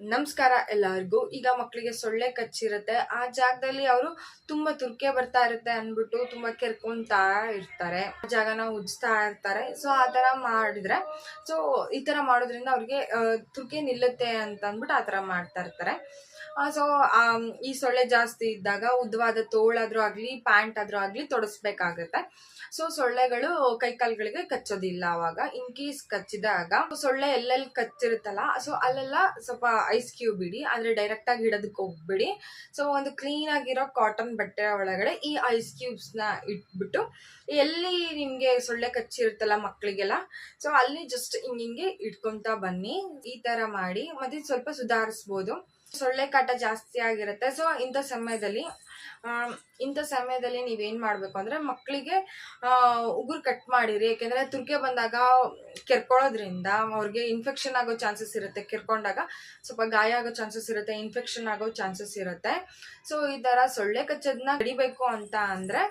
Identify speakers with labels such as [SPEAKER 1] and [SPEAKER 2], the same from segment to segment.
[SPEAKER 1] ನಮಸ್ಕಾರ ಎಲ್ಲರಿಗೂ. ಈಗ ಮಕ್ಕಳಿಗೆ ಸೊಳ್ಳೆ ಕಚ್ಚಿರುತ್ತೆ. ಆ ಜಾಗದಲ್ಲಿ ಅವರು ತುಂಬಾ ತುರ್ಕೆ ಬರ್ತಾ ಇರುತ್ತೆ ಅಂದ್ಬಿಟ್ಟು ತುಂಬಾ ಕೆರ್ಕೊಂತಾ ಇರ್ತಾರೆ. ಆ ಜಾಗನ ಉಜ್ತಾ ಇರ್ತಾರೆ. ಸೊ ಆ ತರ ಮಾಡಿದ್ರೆ ಸೊ ಈ ತರ ಮಾಡೋದ್ರಿಂದ ಅವ್ರಿಗೆ ತುರ್ಕೆ ನಿಲ್ಲುತ್ತೆ ಅಂತ ಅಂದ್ಬಿಟ್ಟು ಆ ತರ ಮಾಡ್ತಾ ಇರ್ತಾರೆ. ಸೊ ಈ ಸೊಳ್ಳೆ ಜಾಸ್ತಿ ಇದ್ದಾಗ ಉದ್ದವಾದ ತೋಳಾದ್ರೂ ಆಗ್ಲಿ, ಪ್ಯಾಂಟ್ ಆದ್ರೂ ಆಗ್ಲಿ ತೊಡಸ್ಬೇಕಾಗತ್ತೆ. ಸೊ ಸೊಳ್ಳೆಗಳು ಕೈಕಾಲ್ಗಳಿಗೆ ಕಚ್ಚೋದಿಲ್ಲ ಅವಾಗ. ಇನ್ ಕೇಸ್ ಕಚ್ಚಿದಾಗ, ಸೊಳ್ಳೆ ಎಲ್ಲೆಲ್ಲಿ ಕಚ್ಚಿರುತ್ತಲ್ಲ ಸೊ ಅಲ್ಲೆಲ್ಲ ಸ್ವಲ್ಪ ಐಸ್ ಕ್ಯೂಬ್ ಇಡಿ ಆದರೆ ಡೈರೆಕ್ಟ್ ಆಗಿ ಇಡೋದಕ್ಕೆ ಹೋಗ್ಬಿಡಿ. ಸೊ ಒಂದು ಕ್ಲೀನ್ ಆಗಿರೋ ಕಾಟನ್ ಬಟ್ಟೆ ಒಳಗಡೆ ಈ ಐಸ್ ಕ್ಯೂಬ್ಸ್ನ ಇಟ್ಬಿಟ್ಟು, ಎಲ್ಲಿ ನಿಮಗೆ ಸೊಳ್ಳೆ ಕಚ್ಚಿರುತ್ತಲ್ಲ ಮಕ್ಕಳಿಗೆಲ್ಲ ಸೊ ಅಲ್ಲಿ ಜಸ್ಟ್ ಹಿಂಗೆ ಇಟ್ಕೊಂತ ಬನ್ನಿ. ಈ ತರ ಮಾಡಿ, ಮತ್ತೆ ಸ್ವಲ್ಪ ಸುಧಾರಿಸ್ಬೋದು. ಸೊಳ್ಳೆ ಕಾಟ ಜಾಸ್ತಿ ಆಗಿರುತ್ತೆ. ಸೊ ಇಂಥ ಸಮಯದಲ್ಲಿ ಇಂಥ ಸಮಯದಲ್ಲಿ ನೀವೇನು ಮಾಡಬೇಕು ಅಂದ್ರೆ ಮಕ್ಕಳಿಗೆ ಉಗುರು ಕಟ್ ಮಾಡಿರಿ. ಯಾಕೆಂದ್ರೆ ತುರ್ಕೆ ಬಂದಾಗ ಕೆರ್ಕೊಳ್ಳೋದ್ರಿಂದ ಅವ್ರಿಗೆ ಇನ್ಫೆಕ್ಷನ್ ಆಗೋ ಚಾನ್ಸಸ್ ಇರುತ್ತೆ. ಕೆರ್ಕೊಂಡಾಗ ಸ್ವಲ್ಪ ಗಾಯ ಆಗೋ ಚಾನ್ಸಸ್ ಇರುತ್ತೆ ಇನ್ಫೆಕ್ಷನ್ ಆಗೋ ಚಾನ್ಸಸ್ ಇರುತ್ತೆ. ಸೊ ಈ ಥರ ಸೊಳ್ಳೆ ಕಚ್ಚೋದನ್ನ ಕಡಿಬೇಕು ಅಂತ ಅಂದ್ರೆ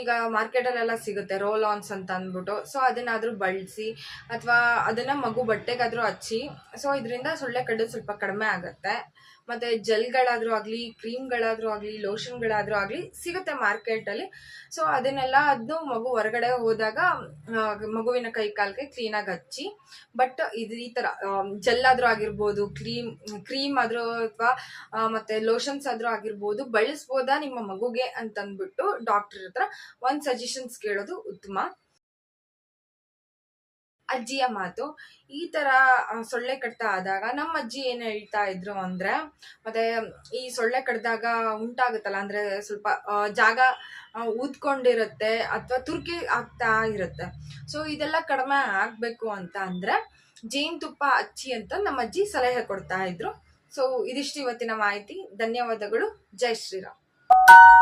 [SPEAKER 1] ಈಗ ಮಾರ್ಕೆಟಲ್ಲೆಲ್ಲ ಸಿಗುತ್ತೆ ರೋಲ್ ಆನ್ಸ್ ಅಂತ ಅಂದ್ಬಿಟ್ಟು ಸೊ ಅದನ್ನಾದರೂ ಬಳಸಿ, ಅಥವಾ ಅದನ್ನ ಮಗು ಬಟ್ಟೆಗಾದ್ರೂ ಹಚ್ಚಿ ಸೊ ಇದರಿಂದ ಸೊಳ್ಳೆ ಕಡ್ಡು ಸ್ವಲ್ಪ ಕಡಿಮೆ ಆಗುತ್ತೆ. ಮತ್ತೆ ಜೆಲ್ಗಳಾದ್ರೂ ಆಗಲಿ, ಕ್ರೀಮ್ಗಳಾದ್ರೂ ಆಗಲಿ, ಲೋಷನ್ಗಳಾದ್ರೂ ಆಗಲಿ ಸಿಗುತ್ತೆ ಮಾರ್ಕೆಟಲ್ಲಿ. ಸೊ ಅದನ್ನೆಲ್ಲ ಅದು ಮಗು ಹೊರಗಡೆ ಹೋದಾಗ ಮಗುವಿನ ಕೈ ಕಾಲ್ಗೆ ಕ್ಲೀನಾಗಿ ಹಚ್ಚಿ ಬಟ್ ಇದು ಈ ಥರ ಜೆಲ್ ಆದ್ರೂ ಆಗಿರ್ಬೋದು, ಕ್ರೀಮ್ ಕ್ರೀಮ್ ಆದರೂ ಅಥವಾ ಮತ್ತೆ ಲೋಷನ್ಸ್ ಆದರೂ ಆಗಿರ್ಬೋದು, ಬಳಸ್ಬೋದಾ ನಿಮ್ಮ ಮಗುಗೆ ಅಂತಂದ್ಬಿಟ್ಟು ಡಾಕ್ಟರ್ ಹತ್ರ ಒಂದು ಸಜೆಷನ್ಸ್ ಕೇಳೋದು ಉತ್ತಮ. ಅಜ್ಜಿಯ ಮಾತು. ಈ ಆ, ಸೊಳ್ಳೆ ಕಡ್ತ ಆದಾಗ ನಮ್ಮ ಅಜ್ಜಿ ಏನು ಹೇಳ್ತಾ ಇದ್ರು ಅಂದ್ರೆ ಮತ್ತೆ ಈ ಸೊಳ್ಳೆ ಕಡ್ದಾಗ ಉಂಟಾಗುತ್ತಲ್ಲ ಅಂದ್ರೆ ಸ್ವಲ್ಪ ಜಾಗ ಊದ್ಕೊಂಡಿರುತ್ತೆ ಅಥವಾ ತುರ್ಕಿ ಆಗ್ತಾ ಇರುತ್ತೆ. ಸೊ ಇದೆಲ್ಲ ಕಡಿಮೆ ಆಗಬೇಕು ಅಂತ ಅಂದ್ರೆ ಜೇನುತುಪ್ಪ ಹಚ್ಚಿ ಅಂತ ನಮ್ಮ ಅಜ್ಜಿ ಸಲಹೆ ಕೊಡ್ತಾ ಇದ್ರು. ಸೊ ಇದಿಷ್ಟು ಇವತ್ತಿನ ಮಾಹಿತಿ. ಧನ್ಯವಾದಗಳು. ಜೈ ಶ್ರೀರಾಮ್.